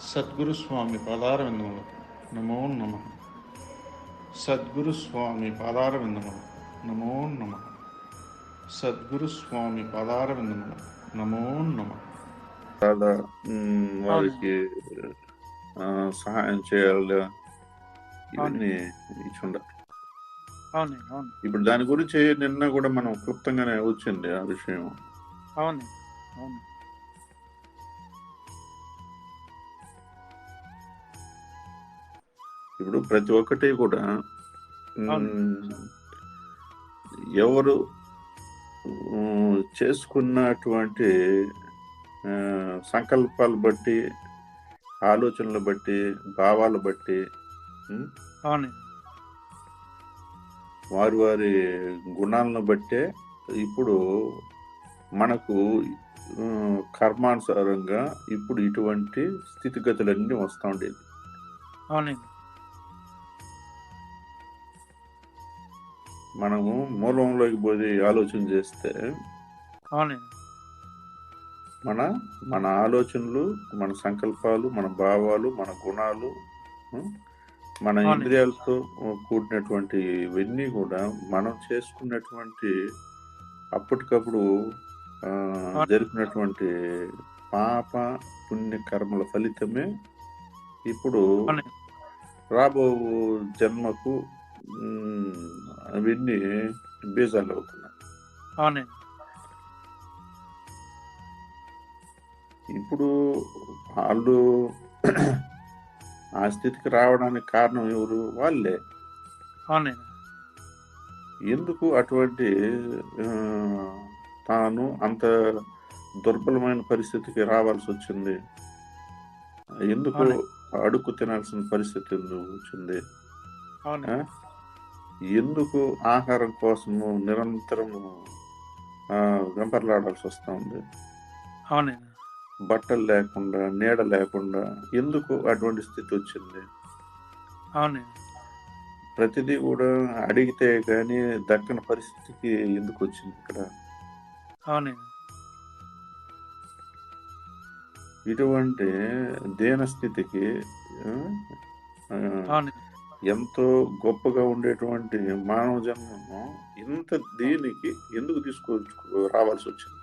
సద్గురు స్వామి పాదారవిందములు. నమో నమ. సద్గురు స్వామి పాదారవిందములు. నమో నమ. సద్గురు స్వామి పాదారవిందములు. నమో నమ. చాలా వారికి ఆ, సహాయం చేయాలి. ఇవన్నీ ఇచ్చుండ అవును అవును. ఇప్పుడు దాని గురించి నిన్న కూడా మనం క్లుప్తంగానే వచ్చింది ఆ విషయం. అవును అవును. ఇప్పుడు ప్రతి ఒక్కటి కూడా. ఎవరు చేసుకున్నటువంటి సంకల్పాలు బట్టి ఆలోచనలు బట్టి భావాలు బట్టి వారి వారి గుణాలను బట్టే ఇప్పుడు మనకు కర్మానుసారంగా ఇప్పుడు ఇటువంటి స్థితిగతులన్నీ వస్తూ ఉండేది అవునండి. మనము మూలంలోకి పోయి ఆలోచన చేస్తే మన మన ఆలోచనలు మన సంకల్పాలు మన భావాలు మన గుణాలు మన. ఇంద్రియాలతో కూడినటువంటి ఇవన్నీ కూడా మనం చేసుకున్నటువంటి అప్పటికప్పుడు. జరిపినటువంటి పాప పుణ్య కర్మల ఫలితమే ఇప్పుడు రాబో జన్మకు అవన్నీ బీజాలు అవుతున్నాయి. అవునండి. ఇప్పుడు వాళ్ళు ఆ స్థితికి రావడానికి కారణం ఎవరు? వాళ్ళే. అవునండి. ఎందుకు అటువంటి తాను అంత దుర్బలమైన పరిస్థితికి రావాల్సి వచ్చింది? ఎందుకు. అడుక్కు తినాల్సిన పరిస్థితి ఎందుకు వచ్చింది? ఎందుకు ఆహారం కోసము నిరంతరము ఆ, వెంపర్లాడాల్సి వస్తూ ఉంది అవునండి. బట్టలు లేకుండా నీడ లేకుండా ఎందుకు అటువంటి స్థితి వచ్చింది? అవునండి. ప్రతిదీ కూడా అడిగితే కానీ దక్కని పరిస్థితికి ఎందుకు వచ్చింది ఇక్కడ? అవునండి. ఇటువంటి దీన స్థితికి ఆ, ఆ, అవునండి. ఎంతో గొప్పగా ఉండేటువంటి మానవ జన్మను ఇంత దీనికి ఎందుకు తీసుకొచ్చు రావాల్సి వచ్చింది?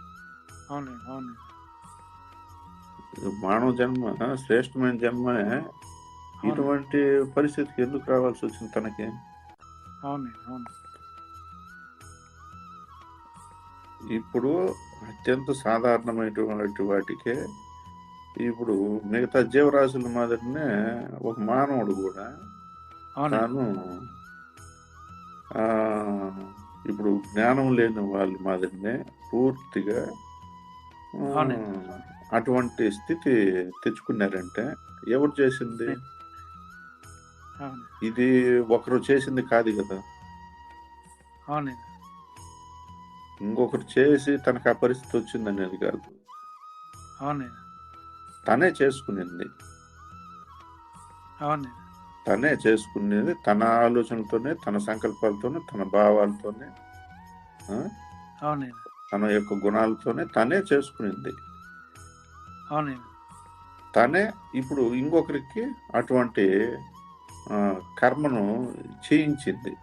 మానవ జన్మ శ్రేష్టమైన జన్మే ఇటువంటి పరిస్థితికి ఎందుకు రావాల్సి వచ్చింది తనకి? ఇప్పుడు అత్యంత సాధారణమైనటువంటి వాటికే ఇప్పుడు మిగతా జీవరాశుల మాదిరినే ఒక మానవుడు కూడా తాను ఇప్పుడు జ్ఞానం లేని వాళ్ళ మాదిరినే పూర్తిగా. అటువంటి స్థితి తెచ్చుకున్నారంటే ఎవరు చేసింది? ఇది ఒకరు చేసింది కాదు కదా. ఇంకొకరు చేసి తనకు ఆ పరిస్థితి వచ్చింది అనేది కాదు. తనే చేసుకునింది. అవునండి తనే చేసుకునేది తన ఆలోచనలతోనే తన సంకల్పాలతోనే తన భావాలతోనే తన యొక్క గుణాలతోనే తనే చేసుకునింది. తనే ఇప్పుడు ఇంకొకరికి అటువంటి కర్మను చేయించింది.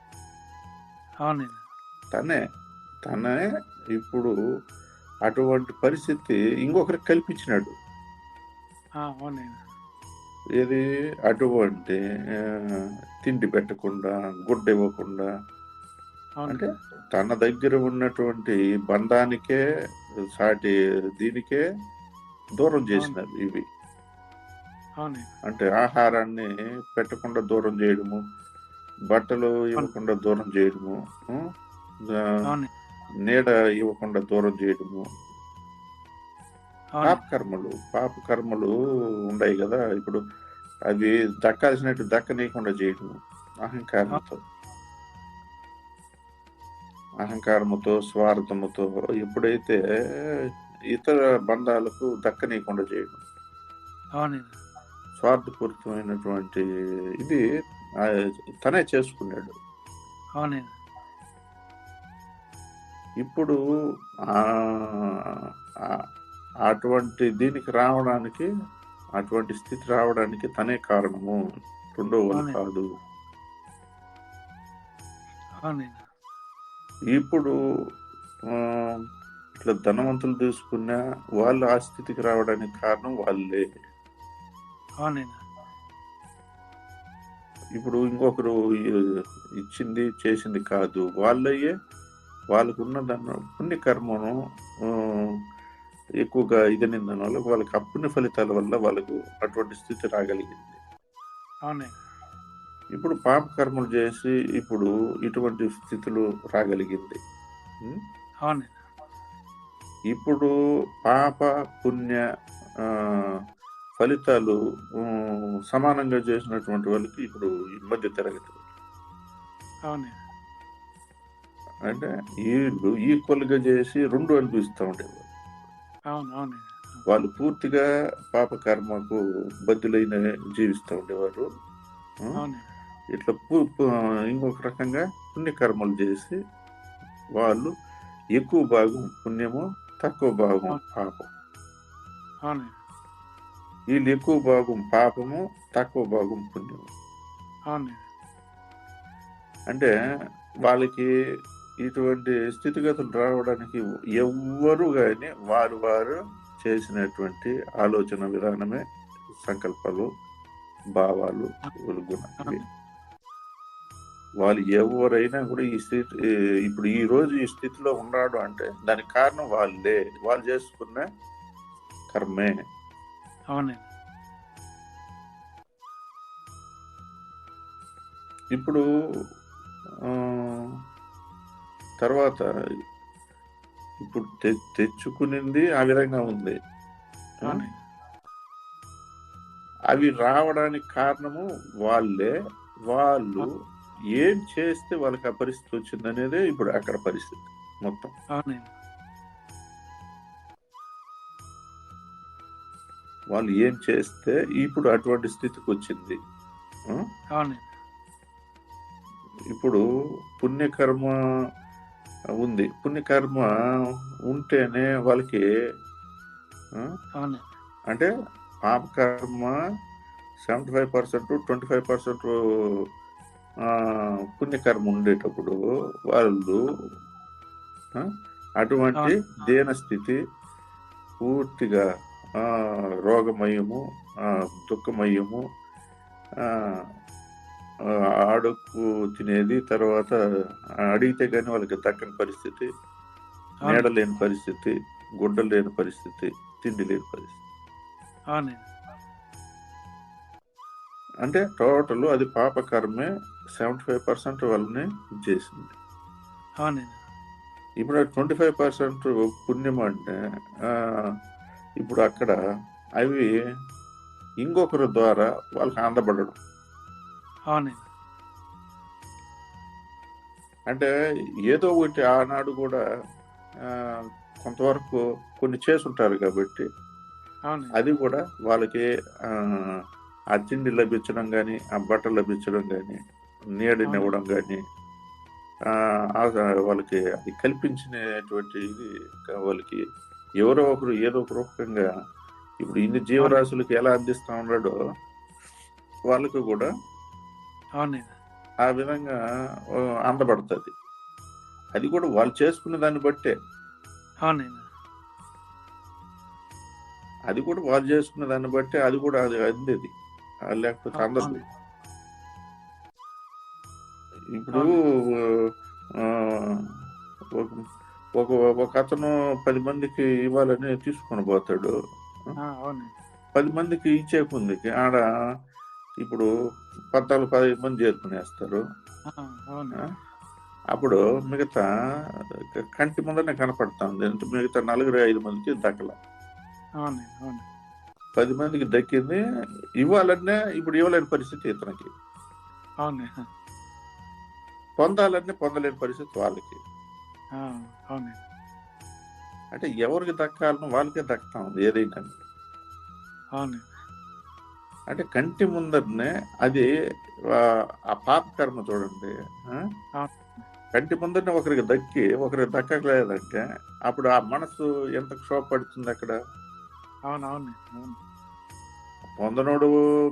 తనే తనే ఇప్పుడు అటువంటి పరిస్థితి ఇంకొకరికి కల్పించినాడు. ఏది? అటువంటి తిండి పెట్టకుండా గుడ్డ ఇవ్వకుండా. అంటే తన దగ్గర ఉన్నటువంటి బంధానికే సాటి దీనికే దూరం చేసినారు ఇవి. అంటే ఆహారాన్ని పెట్టకుండా దూరం చేయడము బట్టలు ఇవ్వకుండా దూరం చేయడము నీడ ఇవ్వకుండా దూరం చేయడము పాప కర్మలు పాప కర్మలు ఉన్నాయి కదా. ఇప్పుడు అది దక్కాల్సినట్టు దక్కనీయకుండా చేయడం అహంకారంతో. అహంకారముతో స్వార్థముతో ఎప్పుడైతే ఇతర బంధాలకు దక్కనీయకుండా చేయడం స్వార్థపూరితమైనటువంటి ఇది తనే చేసుకున్నాడు. ఇప్పుడు అటువంటి దీనికి రావడానికి అటువంటి స్థితి రావడానికి తనే కారణము. రెండో వాళ్ళు. కాదు. ఇప్పుడు ఇట్లా ధనవంతులు తీసుకున్నా వాళ్ళు ఆ స్థితికి రావడానికి కారణం వాళ్ళే. ఇప్పుడు ఇంకొకరు ఇచ్చింది చేసింది కాదు. వాళ్ళయ్యే వాళ్ళకు ఉన్న దాన్ని పుణ్యకర్మను ఎక్కువగా వల్ల వాళ్ళకి ఆ పుణ్య ఫలితాల వల్ల వాళ్ళకు అటువంటి స్థితి రాగలిగింది. ఇప్పుడు పాప కర్మలు చేసి ఇప్పుడు ఇటువంటి స్థితులు రాగలిగింది. ఇప్పుడు పాప పుణ్య ఫలితాలు సమానంగా చేసినటువంటి వాళ్ళకి ఇప్పుడు మధ్య తరగతి. అంటే వీళ్ళు ఈక్వల్గా చేసి రెండు అనిపిస్తూ అవునండి వాళ్ళు పూర్తిగా పాప కర్మకు బద్దులైన జీవిస్తూ ఉండేవారు. ఇట్లా ఇంకొక రకంగా పుణ్యకర్మలు చేసి వాళ్ళు ఎక్కువ భాగం పుణ్యము తక్కువ భాగం పాపం. వీళ్ళు ఎక్కువ భాగం పాపము తక్కువ భాగం పుణ్యము. అంటే వాళ్ళకి ఇటువంటి స్థితిగతులు రావడానికి ఎవ్వరు కానీ వారు వారు చేసినటువంటి ఆలోచన విధానమే సంకల్పాలు భావాలు గుణాలు. వాళ్ళు ఎవరైనా కూడా ఈ స్థితి ఇప్పుడు ఈ రోజు ఈ స్థితిలో ఉన్నాడు అంటే దానికి కారణం వాళ్ళే. వాళ్ళు చేసుకున్న కర్మే. అవునండి. ఇప్పుడు తర్వాత ఇప్పుడు తె- తెచ్చుకునింది ఆ విధంగా ఉంది. అవి రావడానికి కారణము వాళ్ళే. వాళ్ళు ఏం చేస్తే వాళ్ళకి ఆ పరిస్థితి వచ్చింది అనేదే ఇప్పుడు అక్కడ పరిస్థితి మొత్తం. వాళ్ళు ఏం చేస్తే ఇప్పుడు అటువంటి స్థితికి వచ్చింది. ఇప్పుడు పుణ్యకర్మ ఉంది. పుణ్యకర్మ ఉంటేనే వాళ్ళకి అంటే పాపకర్మ seventy five percent twenty five percent పుణ్యకర్మ ఉండేటప్పుడు వాళ్ళు అటువంటి దేన స్థితి పూర్తిగా రోగమయము దుఃఖమయము ఆడుకు తినేది తర్వాత అడిగితే కానీ వాళ్ళకి దక్కని పరిస్థితి నీడ లేని పరిస్థితి గుడ్డ లేని పరిస్థితి తిండి లేని పరిస్థితి. అంటే టోటల్ అది పాపకర్మే సెవెంటీ ఫైవ్ పర్సెంట్ వాళ్ళని చేసింది. ఇప్పుడు ట్వంటీ ఫైవ్ పర్సెంట్ పుణ్యం అంటే ఇప్పుడు అక్కడ అవి ఇంకొకరి ద్వారా వాళ్ళకి అందబడడం. అవునండి. అంటే ఏదో ఒకటి ఆనాడు కూడా కొంతవరకు కొన్ని చేసుంటారు కాబట్టి అవునండి. అది కూడా వాళ్ళకి ఆ, తిండి లభించడం కానీ ఆ బట్టలు లభించడం కానీ నీడనివ్వడం కానీ వాళ్ళకి అది కల్పించినటువంటి ఇది వాళ్ళకి ఎవరో ఒకరు ఏదో ఒక రూపంగా ఇప్పుడు ఇన్ని జీవరాశులకి ఎలా అందిస్తా ఉన్నాడో వాళ్ళకు కూడా ఆ విధంగా అందబడుతుంది. అది కూడా వాళ్ళు చేసుకున్న దాన్ని బట్టే. అది కూడా వాళ్ళు చేసుకున్న దాన్ని బట్టే అది కూడా అది అందేది. లేకపోతే అందదు. ఇప్పుడు ఒక- ఒక అతను పది మందికి ఇవ్వాలని తీసుకొని పోతాడు. పది మందికి ఇచ్చే ఆడ ఇప్పుడు పద్నాలుగు పదిహేను మంది చేరుకునేస్తారు? అప్పుడు మిగతా కంటి ముందరనే కనపడుతుంది మిగతా నలుగురు ఐదు మందికి దక్కల. పది మందికి దక్కింది. ఇవ్వాలన్నా ఇప్పుడు ఇవ్వలేని పరిస్థితి ఇతనికి. పొందాలన్నీ పొందలేని పరిస్థితి వాళ్ళకి. అంటే ఎవరికి దక్కాలనో వాళ్ళకే దక్కుతా ఉంది ఏదైనా అంటే కంటి ముందరనే అది ఆ, పాప కర్మ చూడండి. కంటి ముందరనే ఒకరికి దక్కి ఒకరికి దక్కలేదంటే అప్పుడు ఆ మనసు ఎంత క్షోభపడుతుంది అక్కడ? అవును అవును. అవును పొందనోడు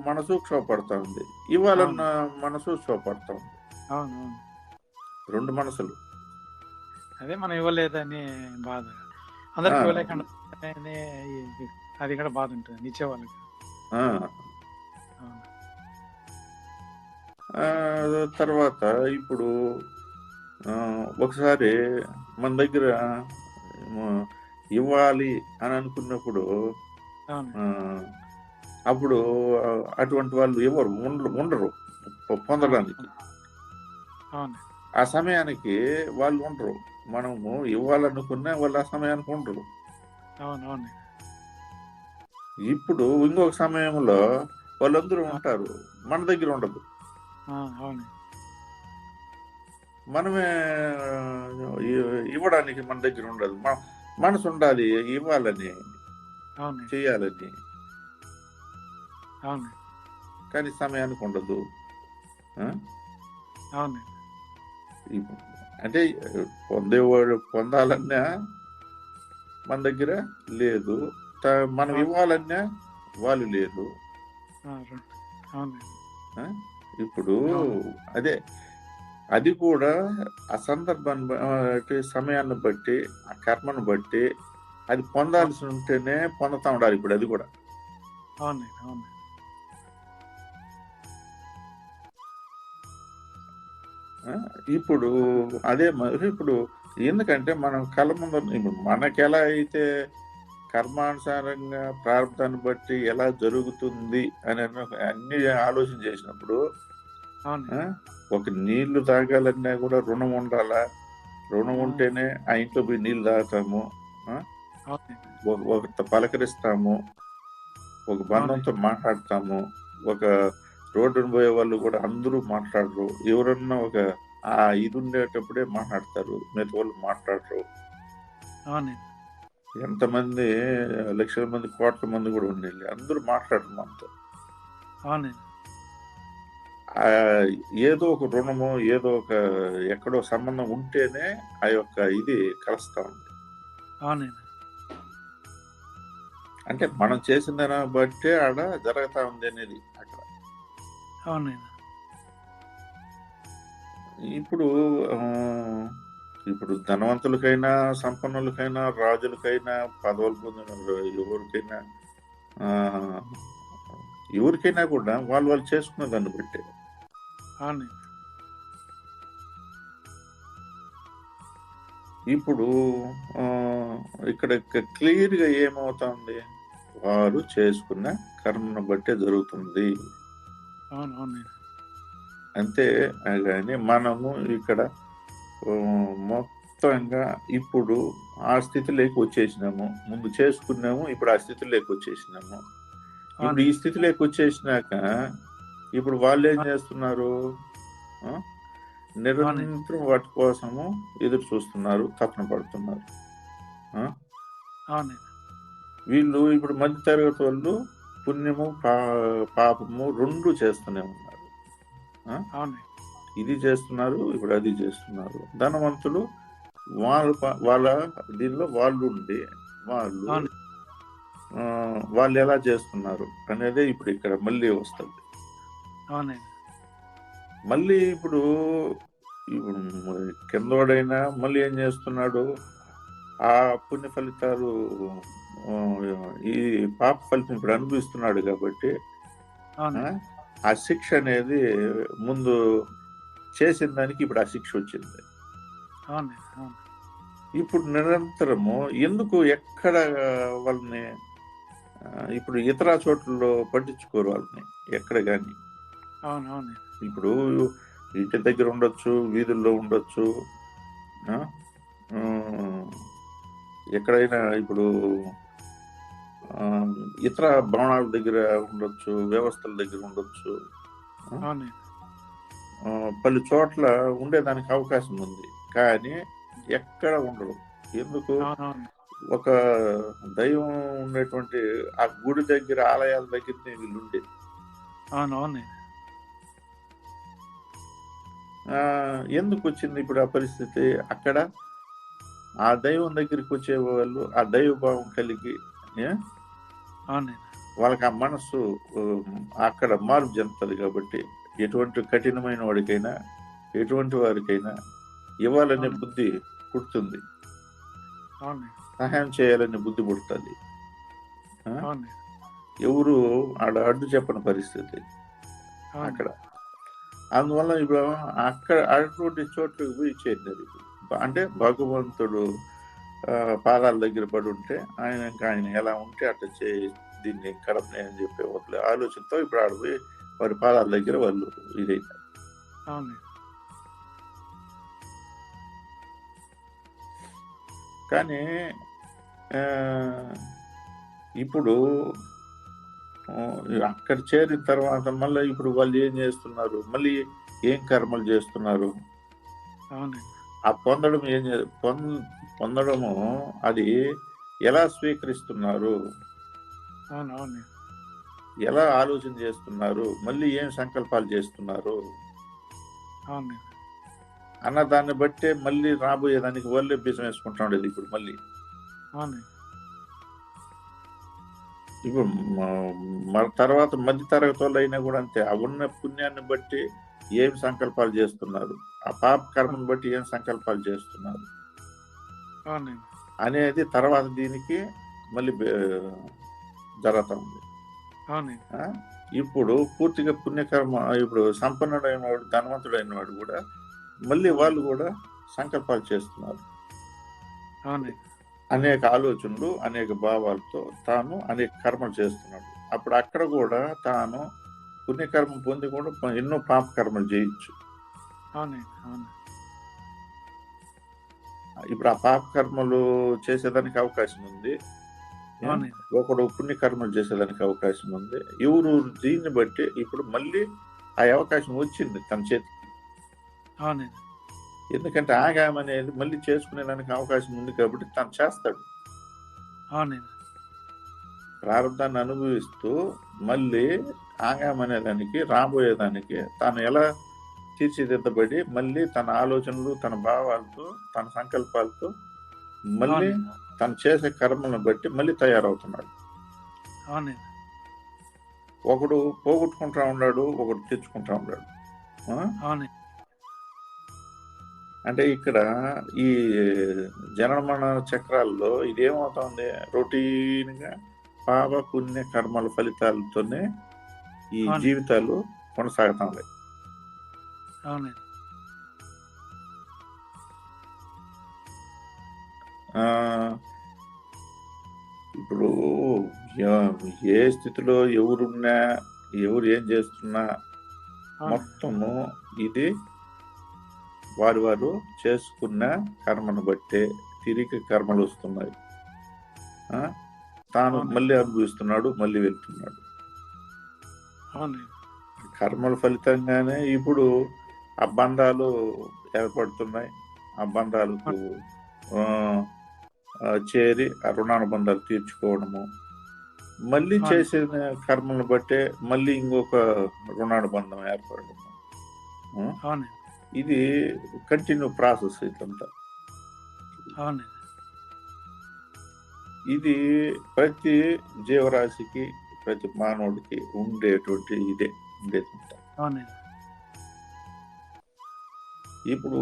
మనసు క్షోభపడతా ఉంది ఇవ్వాలన్న మనసు క్షోభపడతా ఉంది. రెండు మనసులు. అదే మనం ఇవ్వలేదని బాధ. అందరికి. ఇవ్వలేకుండా అది కూడా బాధ ఉంటుంది ఇచ్చే తర్వాత ఇప్పుడు ఒకసారి మన దగ్గర ఇవ్వాలి అని అనుకున్నప్పుడు అప్పుడు అటువంటి వాళ్ళు ఎవరు? ఉండరు. పొందడానికి. ఆ సమయానికి వాళ్ళు ఉండరు. మనము ఇవ్వాలనుకున్నా వాళ్ళు ఆ సమయానికి ఉండరు. ఇప్పుడు ఇంకొక సమయంలో వాళ్ళందరూ ఉంటారు. మన దగ్గర ఉండదు. మనమే ఇవ్వడానికి మన దగ్గర ఉండదు. మన- మనసు ఉండాలి ఇవ్వాలని చేయాలని. కానీ సమయానికి ఉండదు. అంటే పొందేవాడు పొందాలన్నా మన దగ్గర లేదు. మనం. ఇవ్వాలన్నా వాళ్ళు లేదు? ఇప్పుడు. అదే అది కూడా ఆ సందర్భాన్ని బ- ఆ, అంటే సమయాన్ని బట్టి ఆ కర్మను బట్టి అది పొందాల్సి ఉంటేనే పొందుతా ఉండాలి ఇప్పుడు అది కూడా? ఇప్పుడు అదే మరి ఇప్పుడు ఎందుకంటే మనం కళ్ళ ముందు ఇప్పుడు మనకి ఎలా అయితే కర్మానుసారంగా ప్రారంభాన్ని బట్టి ఎలా జరుగుతుంది అని అన్న- ఆలోచన చేసినప్పుడు? ఒక నీళ్ళు తాగాలన్నా కూడా రుణం ఉండాలా? రుణం. ఉంటేనే ఆ ఇంట్లో పోయి నీళ్ళు తాగుతాము ఒక పలకరిస్తాము ఒక బంధంతో మాట్లాడతాము ఒక రోడ్డును పోయే వాళ్ళు కూడా అందరూ మాట్లాడరు. ఎవరన్నా ఒక ఆ ఇది ఉండేటప్పుడే మాట్లాడతారు మిగతా వాళ్ళు మాట్లాడరు. ఎంతమంది లక్షల మంది కోట్ల మంది కూడా ఉండేది అందరూ మాట్లాడరు మనతో ఏదో ఒక రుణము ఏదో ఒక ఎక్కడో సంబంధం ఉంటేనే ఆ యొక్క ఇది కలుస్తా ఉంది అంటే మనం చేసిన దాన్ని బట్టే ఆడ జరుగుతా ఉంది అనేది అక్కడ. ఇప్పుడు ఇప్పుడు ధనవంతులకైనా సంపన్నులకైనా రాజులకైనా పదవులు పొందిన ఎవరికైనా ఎవరికైనా కూడా వాళ్ళు వాళ్ళు చేసుకున్న దాన్ని బట్టి. ఇప్పుడు ఇక్కడ క్లియర్గా ఏమవుతుంది? వారు చేసుకున్న కర్మను బట్టే జరుగుతుంది. అంతే కానీ మనము ఇక్కడ మొత్తంగా ఇప్పుడు ఆ స్థితిలోకి వచ్చేసినాము. ముందు చేసుకున్నాము ఇప్పుడు ఆ స్థితిలోకి వచ్చేసినాము. ఇప్పుడు ఈ స్థితిలోకి వచ్చేసినాక ఇప్పుడు వాళ్ళు ఏం చేస్తున్నారు? నిరంతరం వాటి కోసము ఎదురు చూస్తున్నారు తపన పడుతున్నారు. వీళ్ళు ఇప్పుడు మధ్య తరగతి వాళ్ళు పుణ్యము పాపము రెండు చేస్తూనే ఉన్నారు. ఇది చేస్తున్నారు ఇప్పుడు అది చేస్తున్నారు. ధనవంతులు వాళ్ళ వాళ్ళ దీనిలో వాళ్ళు ఉండి వాళ్ళు వాళ్ళు ఎలా చేస్తున్నారు అనేది ఇప్పుడు ఇక్కడ మళ్ళీ వస్తుంది. మళ్ళీ ఇప్పుడు ఇప్పుడు కిందోడైనా మళ్ళీ ఏం చేస్తున్నాడు? ఆ పుణ్య ఫలితాలు ఈ పాప ఫలితం ఇప్పుడు అనుభవిస్తున్నాడు కాబట్టి ఆ శిక్ష అనేది ముందు చేసిన దానికి ఇప్పుడు ఆ శిక్ష వచ్చింది. ఇప్పుడు నిరంతరము ఎందుకు ఎక్కడ వాళ్ళని ఇప్పుడు ఇతర చోట్లలో పట్టించుకోరు వాళ్ళని ఎక్కడ కానీ ఇప్పుడు ఇంటి దగ్గర ఉండొచ్చు వీధుల్లో ఉండొచ్చు ఎక్కడైనా ఇప్పుడు ఇతర భవనాల దగ్గర ఉండొచ్చు వ్యవస్థల దగ్గర ఉండొచ్చు పలు చోట్ల ఉండేదానికి అవకాశం ఉంది. కానీ ఎక్కడ ఉండవు. ఎందుకు? ఒక దైవం ఉండేటువంటి ఆ గుడి దగ్గర ఆలయాల దగ్గర వీళ్ళు ఉండేది ఎందుకు వచ్చింది ఇప్పుడు ఆ పరిస్థితి అక్కడ? ఆ దైవం దగ్గరికి వచ్చే వాళ్ళు ఆ దైవ భావం కలిగి వాళ్ళకి ఆ మనస్సు అక్కడ మార్పు చెందుతుంది కాబట్టి ఎటువంటి కఠినమైన వాడికైనా ఎటువంటి వారికైనా ఇవ్వాలనే. బుద్ధి పుడుతుంది. సహాయం చేయాలనే బుద్ధి పుడుతుంది. ఎవరు ఆడ అడ్డు చెప్పని పరిస్థితి అక్కడ. అందువల్ల ఇప్పుడు అక్కడ అటువంటి చోట్లకి పోయి చేరినారు అంటే భగవంతుడు పాదాల దగ్గర పడి ఉంటే ఆయన ఇంకా ఆయన ఎలా ఉంటే అట్లా చే దీన్ని కడపనే అని చెప్పే ఒక ఆలోచనతో ఇప్పుడు ఆడ పోయి వారి పాదాల దగ్గర వాళ్ళు అవునండి కానీ ఇప్పుడు అక్కడ చేరిన తర్వాత మళ్ళీ ఇప్పుడు వాళ్ళు ఏం చేస్తున్నారు? మళ్ళీ ఏం కర్మలు చేస్తున్నారు? ఆ పొందడం ఏం పొంద పొందడము అది ఎలా స్వీకరిస్తున్నారు? ఎలా ఆలోచన చేస్తున్నారు? మళ్ళీ ఏం సంకల్పాలు చేస్తున్నారు? అన్న దాన్ని బట్టే మళ్ళీ రాబోయేదానికి వాళ్ళే బీజం వేసుకుంటా ఉండేది ఇప్పుడు మళ్ళీ. ఇప్పుడు మన తర్వాత మధ్య తరగతి వాళ్ళు అయినా కూడా అంతే. ఆ ఉన్న పుణ్యాన్ని బట్టి ఏం సంకల్పాలు చేస్తున్నారు? ఆ పాప కర్మను బట్టి ఏం సంకల్పాలు చేస్తున్నారు? అనేది తర్వాత దీనికి మళ్ళీ జరుగుతా ఉంది? ఇప్పుడు పూర్తిగా పుణ్యకర్మ ఇప్పుడు సంపన్నుడైన వాడు ధనవంతుడైన వాడు కూడా మళ్ళీ వాళ్ళు కూడా సంకల్పాలు చేస్తున్నారు. అనేక ఆలోచనలు అనేక భావాలతో తాను అనేక కర్మలు చేస్తున్నాడు. అప్పుడు అక్కడ కూడా తాను పుణ్యకర్మ పొంది కూడా ఎన్నో పాప కర్మలు చేయొచ్చు ఇప్పుడు ఆ పాప కర్మలు చేసేదానికి అవకాశం ఉంది. ఒకడు పుణ్యకర్మలు చేసేదానికి అవకాశం ఉంది. ఎవరు దీన్ని బట్టి ఇప్పుడు మళ్ళీ ఆ అవకాశం వచ్చింది తన అవునండి. ఎందుకంటే ఆగాం అనేది మళ్ళీ చేసుకునేదానికి అవకాశం ఉంది కాబట్టి తను చేస్తాడు. ప్రారంభాన్ని అనుభవిస్తూ మళ్ళీ ఆగాం అనేదానికి రాబోయేదానికి తాను ఎలా తీర్చిదిద్దబడి మళ్ళీ తన ఆలోచనలు తన భావాలతో తన సంకల్పాలతో మళ్ళీ అవునండి. తను చేసే కర్మలను బట్టి మళ్ళీ తయారవుతున్నాడు. అవునండి. ఒకడు పోగొట్టుకుంటా ఉన్నాడు ఒకడు తెచ్చుకుంటా ఉన్నాడు? అవునండి. అంటే ఇక్కడ ఈ జనమన చక్రాల్లో ఇదేమవుతుంది? రొటీన్గా పాప పుణ్య కర్మల ఫలితాలతోనే ఈ. జీవితాలు కొనసాగుతా ఉన్నాయి ఇప్పుడు ఏ స్థితిలో ఎవరున్నా ఎవరు ఏం చేస్తున్నా మొత్తము ఇది వారు వారు చేసుకున్న కర్మను బట్టే తిరిగి కర్మలు వస్తున్నాయి? తాను. మళ్ళీ అనుభవిస్తున్నాడు మళ్ళీ వెళ్తున్నాడు కర్మల ఫలితంగానే ఇప్పుడు ఆ బంధాలు ఏర్పడుతున్నాయి ఆ బంధాలకు చేరి ఆ రుణానుబంధాలు తీర్చుకోవడము. మళ్ళీ. చేసిన కర్మలను బట్టే మళ్ళీ ఇంకొక రుణానుబంధం ఏర్పడము ఇది కంటిన్యూ ప్రాసెస్ ఇదంతా. ఇది ప్రతి జీవరాశికి ప్రతి మానవుడికి ఉండేటువంటి ఇదే అవునండి. ఇప్పుడు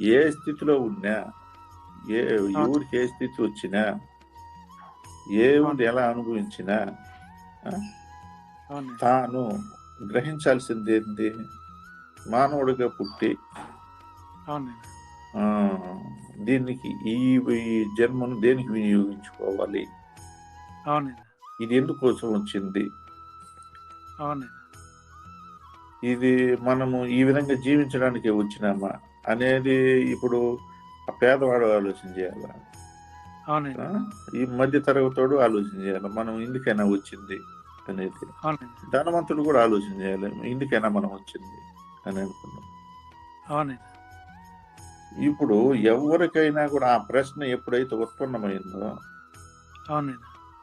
ఏ స్థితిలో ఉన్నా ఏ ఎవరికి ఏ స్థితి వచ్చినా ఏ ఊరు ఎలా అనుభవించినా తాను గ్రహించాల్సింది ఏంది? మానవుడిగా పుట్టి దీనికి ఈ ఈ జన్మను దేనికి వినియోగించుకోవాలి? ఇది ఎందుకోసం వచ్చింది? ఇది మనము ఈ విధంగా జీవించడానికి వచ్చినామా? అనేది ఇప్పుడు పేదవాడు ఆలోచన చేయాలి? ఆ? ఈ మధ్య తరగతోడు ఆలోచన చేయాలి? మనం ఎందుకైనా వచ్చింది అనేది. ధనవంతుడు కూడా ఆలోచన చేయాలి. ఎందుకైనా మనం వచ్చింది అని అనుకున్నాం ఇప్పుడు ఎవరికైనా కూడా ఆ ప్రశ్న ఎప్పుడైతే ఉత్పన్నమైందో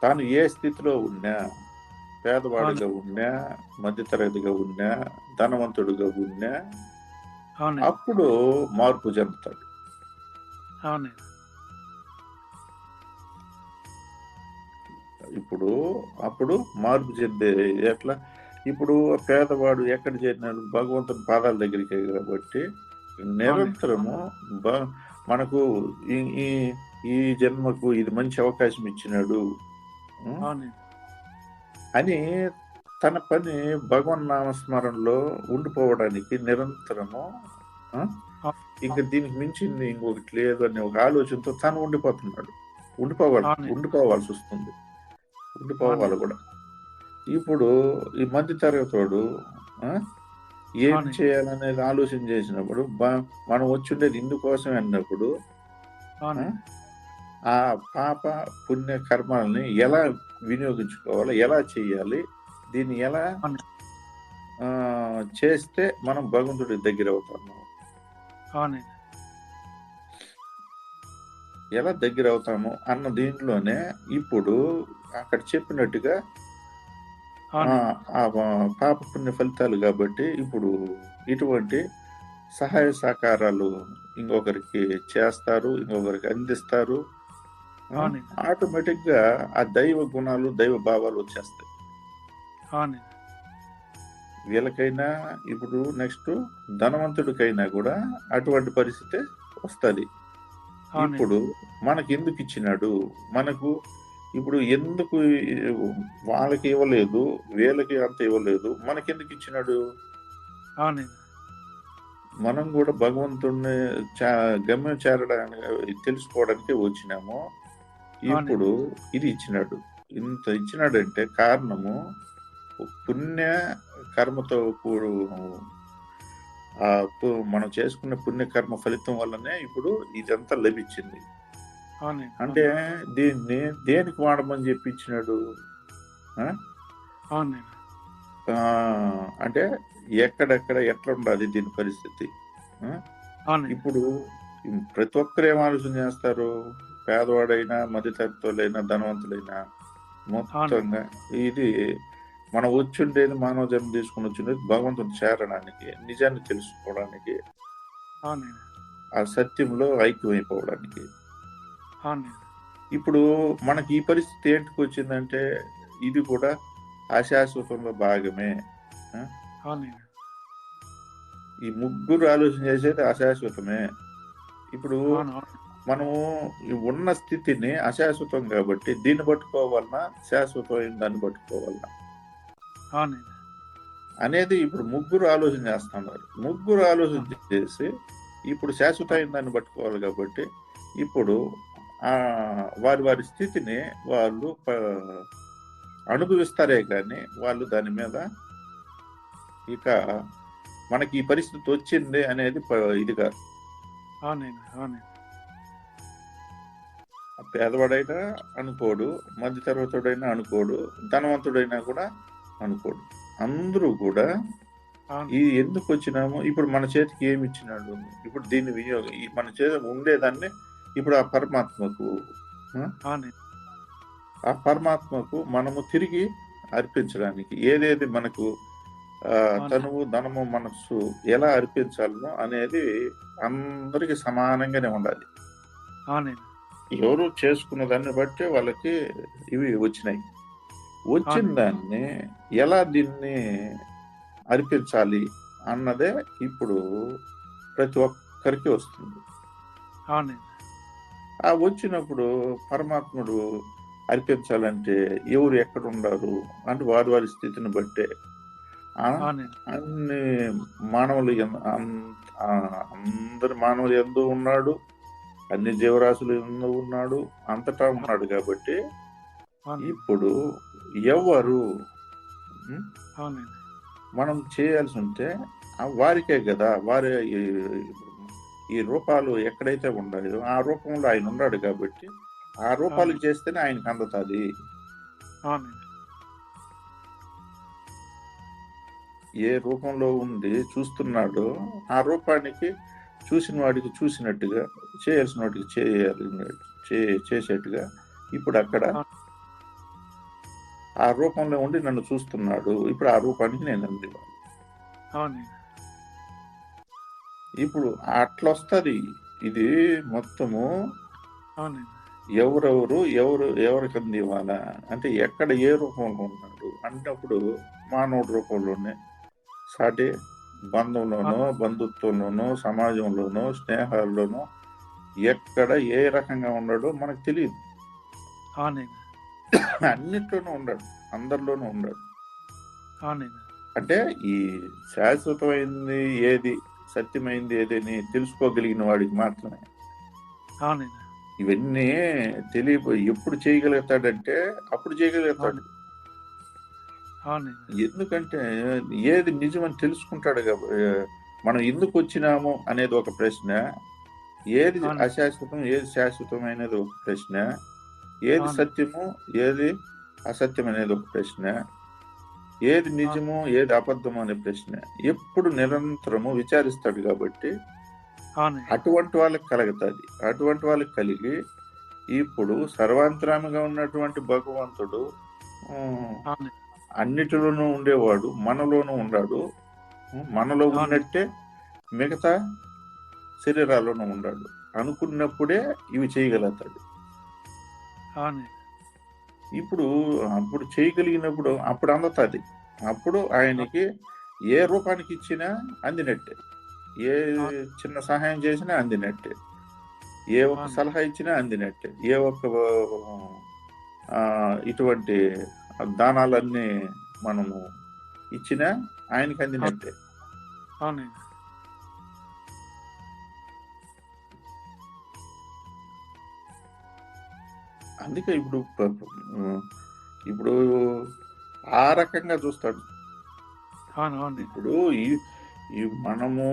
తాను ఏ స్థితిలో ఉన్నా పేదవాడిగా ఉన్నా మధ్యతరగతిగా ఉన్నా ధనవంతుడిగా ఉన్నా అప్పుడు మార్పు చెందుతాడు. ఇప్పుడు అప్పుడు మార్పు చెందే ఎట్లా? ఇప్పుడు పేదవాడు ఎక్కడ చేరినాడు? భగవంతుని పాదాల దగ్గరికి కాబట్టి నిరంతరము మనకు ఈ ఈ- జన్మకు ఇది మంచి అవకాశం ఇచ్చినాడు. అని తన పని భగవన్ నామస్మరణలో ఉండిపోవడానికి నిరంతరము ఇంకా దీనికి మించింది ఇంకొకటి లేదు అనే ఒక ఆలోచనతో తను ఉండిపోతున్నాడు. ఉండిపోవాలి. ఉండిపోవాల్సి వస్తుంది. ఉండిపోవాలి కూడా. ఇప్పుడు ఈ మధ్య తరగతోడు ఏం. చేయాలనేది ఆలోచన చేసినప్పుడు మనం వచ్చిండేది ఇందుకోసం అన్నప్పుడు ఆ? పాప పుణ్య కర్మాలని ఎలా వినియోగించుకోవాలి ఎలా చేయాలి దీన్ని ఎలా చేస్తే మనం భగవంతుడి దగ్గర అవుతాము. అవునండి. ఎలా దగ్గర అవుతాము అన్న దీంట్లోనే ఇప్పుడు అక్కడ చెప్పినట్టుగా ఆ, పాప పుణ్య ఫలితాలు కాబట్టి ఇప్పుడు ఇటువంటి సహాయ సహకారాలు ఇంకొకరికి చేస్తారు ఇంకొకరికి అందిస్తారు. ఆటోమేటిక్గా ఆ దైవ గుణాలు దైవ భావాలు వచ్చేస్తాయి. వీళ్ళకైనా ఇప్పుడు నెక్స్ట్ ధనవంతుడికైనా కూడా అటువంటి పరిస్థితి వస్తుంది. ఇప్పుడు మనకి ఎందుకు ఇచ్చినాడు? మనకు ఇప్పుడు ఎందుకు వాళ్ళకి ఇవ్వలేదు? వీళ్ళకి అంత ఇవ్వలేదు? మనకి ఎందుకు ఇచ్చినాడు? మనం కూడా భగవంతుడిని చా- గమ్యం చేరడానికి తెలుసుకోవడానికి వచ్చినాము. ఇప్పుడు ఇది ఇచ్చినాడు. ఇంత ఇచ్చినాడంటే కారణము పుణ్య కర్మతో కూడు మనం చేసుకున్న పుణ్య కర్మ ఫలితం వల్లనే ఇప్పుడు ఇదంతా లభించింది. అంటే దీన్ని దేనికి వాడమని చెప్పి ఇచ్చినాడు ఆ? అవునండి ఆ, అంటే ఎక్కడెక్కడ ఎట్లా ఉండాలి దీని పరిస్థితి? ఇప్పుడు ప్రతి ఒక్కరు ఏం ఆలోచన చేస్తారు? పేదవాడైనా మధ్యతరగతులైనా ధనవంతులైనా? మొత్తంగా ఇది మనం వచ్చిండేది మానవ జన్మ తీసుకుని వచ్చిండేది భగవంతుని చేరడానికి నిజాన్ని తెలుసుకోవడానికి ఆ సత్యంలో ఐక్యమైపోవడానికి. ఇప్పుడు మనకి ఈ పరిస్థితి ఏంటికి వచ్చిందంటే ఇది కూడా అశాశ్వతంలో భాగమే. ఈ ముగ్గురు ఆలోచన చేసేది అశాశ్వతమే ఇప్పుడు మనము ఉన్న స్థితిని అశాశ్వతం కాబట్టి దీన్ని పట్టుకోవాలన్నా శాశ్వతమైన దాన్ని పట్టుకోవాలన్నా. అవునండి. అనేది ఇప్పుడు ముగ్గురు ఆలోచన చేస్తున్నారు. ముగ్గురు ఆలోచన చేసి ఇప్పుడు శాశ్వతమైన దాన్ని పట్టుకోవాలి కాబట్టి ఇప్పుడు ఆ వారి వారి స్థితిని వాళ్ళు అనుభవిస్తారే కానీ వాళ్ళు దాని మీద ఇక మనకి ఈ పరిస్థితి వచ్చింది అనేది ఇది కాదు. పేదవాడైనా అనుకోడు మధ్య తరగతుడైనా అనుకోడు ధనవంతుడైనా కూడా అనుకోడు. అందరూ కూడా ఇది ఎందుకు వచ్చినాము ఇప్పుడు మన చేతికి ఏమి ఇచ్చినాడు? ఇప్పుడు దీన్ని వినియోగం ఈ మన చేతి ఉండేదాన్ని ఇప్పుడు ఆ పరమాత్మకు ఆ? పరమాత్మకు మనము తిరిగి అర్పించడానికి ఏదేది మనకు తనువు ధనము మనస్సు ఎలా అర్పించాలనో అనేది అందరికి సమానంగానే ఉండాలి. ఎవరు చేసుకున్న దాన్ని బట్టి వాళ్ళకి ఇవి వచ్చినాయి. వచ్చిన. దాన్ని ఎలా దీన్ని అర్పించాలి అన్నదే ఇప్పుడు ప్రతి ఒక్కరికి వస్తుంది. ఆ వచ్చినప్పుడు పరమాత్ముడు అర్పించాలంటే ఎవరు ఎక్కడ ఉండారు అంటే వారి వారి స్థితిని బట్టే. అన్ని మానవులు అందరి మానవులు ఎందు ఉన్నాడు అన్ని జీవరాశులు ఎందు ఉన్నాడు అంతటా ఉన్నాడు కాబట్టి ఇప్పుడు ఎవరు? మనం చేయాల్సి ఉంటే వారికే కదా వారి ఈ- రూపాలు ఎక్కడైతే ఉన్నాయో ఆ రూపంలో ఆయన ఉన్నాడు కాబట్టి ఆ రూపాలకు చేస్తేనే ఆయనకి అందుతుంది. ఏ రూపంలో ఉండి చూస్తున్నాడో ఆ రూపానికి చూసిన వాడికి చూసినట్టుగా చేయాల్సిన వాడికి చేయాలి చేసేట్టుగా ఇప్పుడు అక్కడ ఆ రూపంలో ఉండి నన్ను చూస్తున్నాడు. ఇప్పుడు ఆ రూపానికి నేను అవునండి. ఇప్పుడు అట్లా వస్తుంది ఇది మొత్తము ఎవరెవరు ఎవరు ఎవరికి అందివ్వాలా అంటే ఎక్కడ ఏ రూపంలో ఉన్నాడు? అన్నప్పుడు మానవుడి రూపంలోనే. సాటి బంధంలోనో బంధుత్వంలోనో సమాజంలోనో స్నేహాల్లోనో ఎక్కడ ఏ రకంగా ఉన్నాడో మనకు తెలియదు. అవునండి. అన్నిట్లోనూ ఉన్నాడు అందరిలోనూ అవునండి. అంటే ఈ శాశ్వతమైంది ఏది సత్యమైంది ఏది అని తెలుసుకోగలిగిన వాడికి మాత్రమే. ఇవన్నీ తెలియ ఎప్పుడు చేయగలుగుతాడంటే అప్పుడు చేయగలుగుతాడు. ఎందుకంటే ఏది నిజమని తెలుసుకుంటాడు మనం ఎందుకు వచ్చినాము అనేది ఒక ప్రశ్న. ఏది. అశాశ్వతం ఏది శాశ్వతం అనేది ఒక ప్రశ్న. ఏది. సత్యము ఏది అసత్యం అనేది ఒక ప్రశ్న. ఏది నిజము ఏది అబద్ధము అనే ప్రశ్న. ఎప్పుడు నిరంతరము విచారిస్తాడు కాబట్టి అటువంటి వాళ్ళకి కలుగుతుంది. అటువంటి వాళ్ళకి కలిగి ఇప్పుడు సర్వాంతరామిగా ఉన్నటువంటి భగవంతుడు అన్నిటిలోనూ ఉండేవాడు మనలోనూ ఉన్నాడు మనలో. ఉన్నట్టే మిగతా శరీరాల్లోనూ ఉన్నాడు అనుకున్నప్పుడే ఇవి చేయగలుగుతాడు. ఇప్పుడు అప్పుడు చేయగలిగినప్పుడు అప్పుడు అందుతుంది. అప్పుడు ఆయనకి ఏ రూపానికి ఇచ్చినా అందినట్టే. ఏ చిన్న సహాయం చేసినా అందినట్టే. ఏ ఒక్క. సలహా ఇచ్చినా అందినట్టే. ఏ ఒక్క ఇటువంటి దానాలన్నీ మనము ఇచ్చినా ఆయనకి అందినట్టే. అవునండి అందుకే ఇప్పుడు ఇప్పుడు ఆ రకంగా చూస్తాడు. ఇప్పుడు ఈ మనము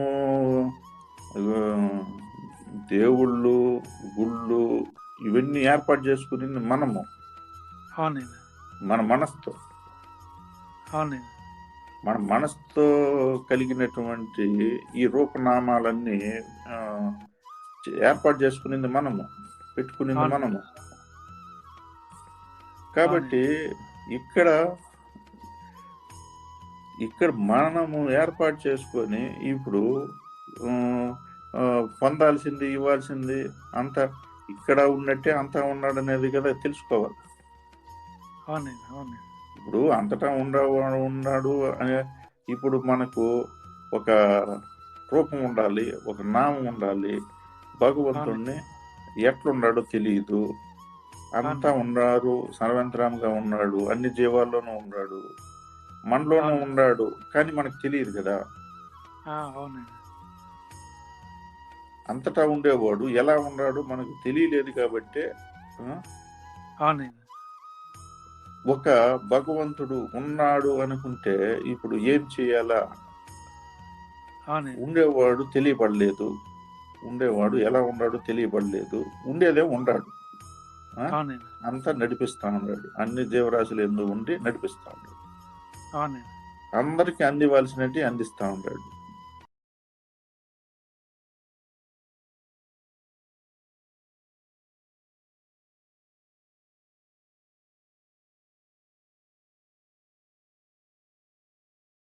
దేవుళ్ళు గుళ్ళు ఇవన్నీ ఏర్పాటు చేసుకుని మనము. మన మనసుతో. మన మనసుతో కలిగినటువంటి ఈ రూపనామాలన్నీ ఏర్పాటు చేసుకునింది మనము పెట్టుకునింది. మనము. కాబట్టి ఇక్కడ ఇక్కడ మనము ఏర్పాటు చేసుకొని ఇప్పుడు పొందాల్సింది ఇవ్వాల్సింది అంత ఇక్కడ ఉన్నట్టే అంతా ఉన్నాడు అనేది కదా తెలుసుకోవాలి. ఇప్పుడు అంతటా ఉండ ఉన్నాడు అనే ఇప్పుడు మనకు ఒక రూపం ఉండాలి ఒక నామం ఉండాలి. భగవంతుణ్ణి ఎట్లున్నాడో తెలియదు అంతా. ఉన్నారు సర్వంతరాముగా ఉన్నాడు అన్ని జీవాల్లోనూ ఉన్నాడు మనలోనూ. ఉన్నాడు కానీ మనకు తెలియదు కదా. అంతటా ఉండేవాడు. ఎలా ఉన్నాడు మనకు తెలియలేదు కాబట్టి ఒక భగవంతుడు ఉన్నాడు అనుకుంటే ఇప్పుడు ఏం చేయాలా? ఉండేవాడు తెలియబడలేదు. ఉండేవాడు ఎలా ఉన్నాడో తెలియబడలేదు. ఉండేదే ఉన్నాడు అంతా నడిపిస్తా ఉన్నాడు. అన్ని జీవరాశులు ఎందు ఉండి నడిపిస్తా ఉన్నాడు. అందరికి అందివ్వాల్సినట్టు అందిస్తా ఉన్నాడు.